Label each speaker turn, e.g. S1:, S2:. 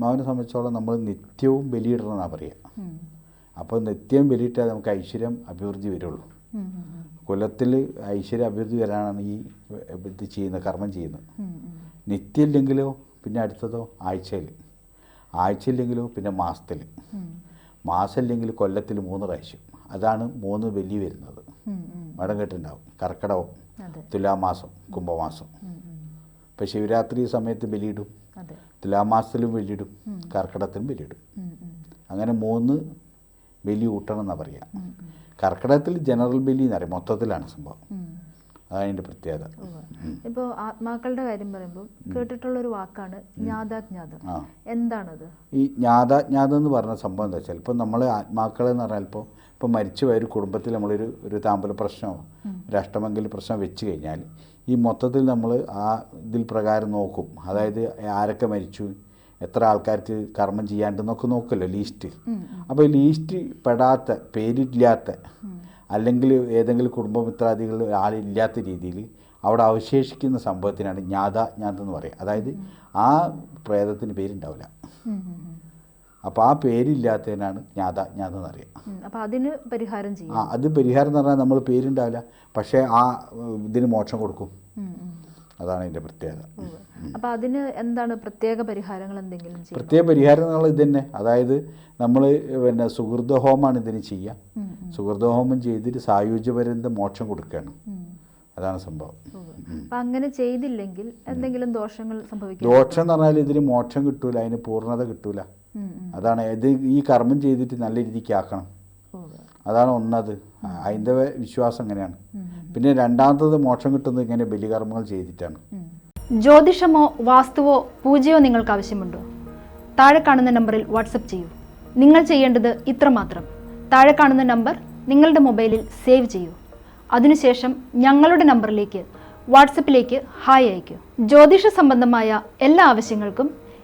S1: ആത്മാവിനെ സംബന്ധിച്ചോളം നമ്മൾ നിത്യവും ബലിയിടണമെന്നാണ് പറയുക അപ്പോൾ നിത്യം ബലിയിട്ടാൽ നമുക്ക് ഐശ്വര്യം അഭിവൃദ്ധി വരുള്ളൂ. കുലത്തിൽ ഐശ്വര്യ അഭിവൃദ്ധി വരാനാണ് ഈ ഇത് ചെയ്യുന്ന കർമ്മം ചെയ്യുന്നത്. നിത്യമില്ലെങ്കിലോ പിന്നെ അടുത്തതോ ആഴ്ചയിൽ. ആഴ്ചയില്ലെങ്കിലോ പിന്നെ മാസത്തിൽ. മാസമില്ലെങ്കിൽ കൊല്ലത്തിൽ മൂന്ന് പ്രാവശ്യം. അതാണ് മൂന്ന് ബലി വരുന്നത്. മടം കേട്ടുണ്ടാവും. കർക്കിടകം തുലാമാസം കുംഭമാസം. ഇപ്പോൾ ശിവരാത്രി സമയത്ത് ബലിയിടും. തുലാമാസത്തിലും ബലിയിടും കർക്കിടത്തിലും ബലിയിടും അങ്ങനെ മൂന്ന് ബലി ഊട്ടണം എന്നാണ് പറയുക കർക്കിടകത്തിൽ ജനറൽ ബലി എന്ന് പറയും. മൊത്തത്തിലാണ് സംഭവം. അതാണ് അതിന്റെ പ്രത്യേകത.
S2: ഇപ്പോൾ ആത്മാക്കളുടെ കാര്യം പറയുമ്പോൾ കേട്ടിട്ടുള്ള ഒരു വാക്കാണ് ജ്ഞാതാജ്ഞാതം. എന്താണത്?
S1: ഈ ജ്ഞാതാജ്ഞാതം എന്ന് പറഞ്ഞ സംഭവം എന്താ വെച്ചാൽ ഇപ്പോൾ നമ്മൾ ആത്മാക്കളെന്ന് പറഞ്ഞാൽ ഇപ്പോൾ ഇപ്പോൾ മരിച്ചുപോയ ഒരു കുടുംബത്തിൽ നമ്മളൊരു ഒരു താമ്പല പ്രശ്നമോ ഒരു അഷ്ടമംഗല പ്രശ്നം വെച്ച് കഴിഞ്ഞാൽ ഈ മൊത്തത്തിൽ നമ്മൾ ആ ഇതിൽ പ്രകാരം നോക്കും. അതായത് ആരൊക്കെ മരിച്ചു എത്ര ആൾക്കാർക്ക് കർമ്മം ചെയ്യാണ്ടെന്നൊക്കെ നോക്കുമല്ലോ ലീസ്റ്റ് അപ്പോൾ ഈ ലീസ്റ്റ് പെടാത്ത പേരില്ലാത്ത അല്ലെങ്കിൽ ഏതെങ്കിലും കുടുംബമിത്രാദികൾ ആളില്ലാത്ത രീതിയിൽ അവിടെ അവശേഷിക്കുന്ന സംഭവത്തിനാണ് ജ്ഞാത എന്ന് പറയുക. അതായത് ആ പ്രേതത്തിന് പേരുണ്ടാവില്ല. അപ്പോൾ ആ പേരില്ലാത്തതിനാണ് ജ്ഞാത ജ്ഞാത എന്നറിയാം
S2: അപ്പോൾ അതിന് പരിഹാരം ചെയ്യും.
S1: ആ അത് പരിഹാരം എന്ന് പറഞ്ഞാൽ നമ്മൾ പേരുണ്ടാവില്ല. പക്ഷേ ആ ഇതിന് മോക്ഷം കൊടുക്കും. അതാണ് അതിന്റെ പ്രത്യേകത.
S2: അപ്പോൾ അപ്പൊ അതിന് എന്താണ് പ്രത്യേക പരിഹാരങ്ങൾ എന്തെങ്കിലും
S1: പ്രത്യേക പരിഹാരം എന്നുള്ള ഇത് തന്നെ അതായത് നമ്മൾ പിന്നെ സുഹൃത ഹോമാണ് ഇതിന് ചെയ്യുക സുഹൃത ഹോമം ചെയ്തിട്ട് സായുജ്യപര്യന്ത മോക്ഷം കൊടുക്കുകയാണ് അതാണ് സംഭവം.
S2: അങ്ങനെ ചെയ്തില്ലെങ്കിൽ എന്തെങ്കിലും ദോഷങ്ങൾ സംഭവിക്കും
S1: ദോഷം എന്ന് പറഞ്ഞാൽ ഇതിന് മോക്ഷം കിട്ടൂല. അതിന് പൂർണത കിട്ടൂല. അതാണ് ഇത് ഈ കർമ്മം ചെയ്തിട്ട് നല്ല രീതിക്ക് ആക്കണം. അതാണ് ഒന്നത്. ഹൈന്ദവ വിശ്വാസം അങ്ങനെയാണ്. പിന്നെ രണ്ടാമത്തത് മോക്ഷം കിട്ടുന്നത് ഇങ്ങനെ ബലികർമ്മങ്ങൾ ചെയ്തിട്ടാണ്.
S2: ജ്യോതിഷമോ വാസ്തുവോ പൂജയോ നിങ്ങൾക്ക് ആവശ്യമുണ്ടോ? താഴെ കാണുന്ന നമ്പറിൽ വാട്സപ്പ് ചെയ്യൂ. നിങ്ങൾ ചെയ്യേണ്ടത് ഇത്രമാത്രം. താഴെ കാണുന്ന നമ്പർ നിങ്ങളുടെ മൊബൈലിൽ സേവ് ചെയ്യൂ. അതിനുശേഷം ഞങ്ങളുടെ നമ്പറിലേക്ക് വാട്സപ്പിലേക്ക് ഹായ് അയയ്ക്കൂ. ജ്യോതിഷ സംബന്ധമായ എല്ലാ ആവശ്യങ്ങൾക്കും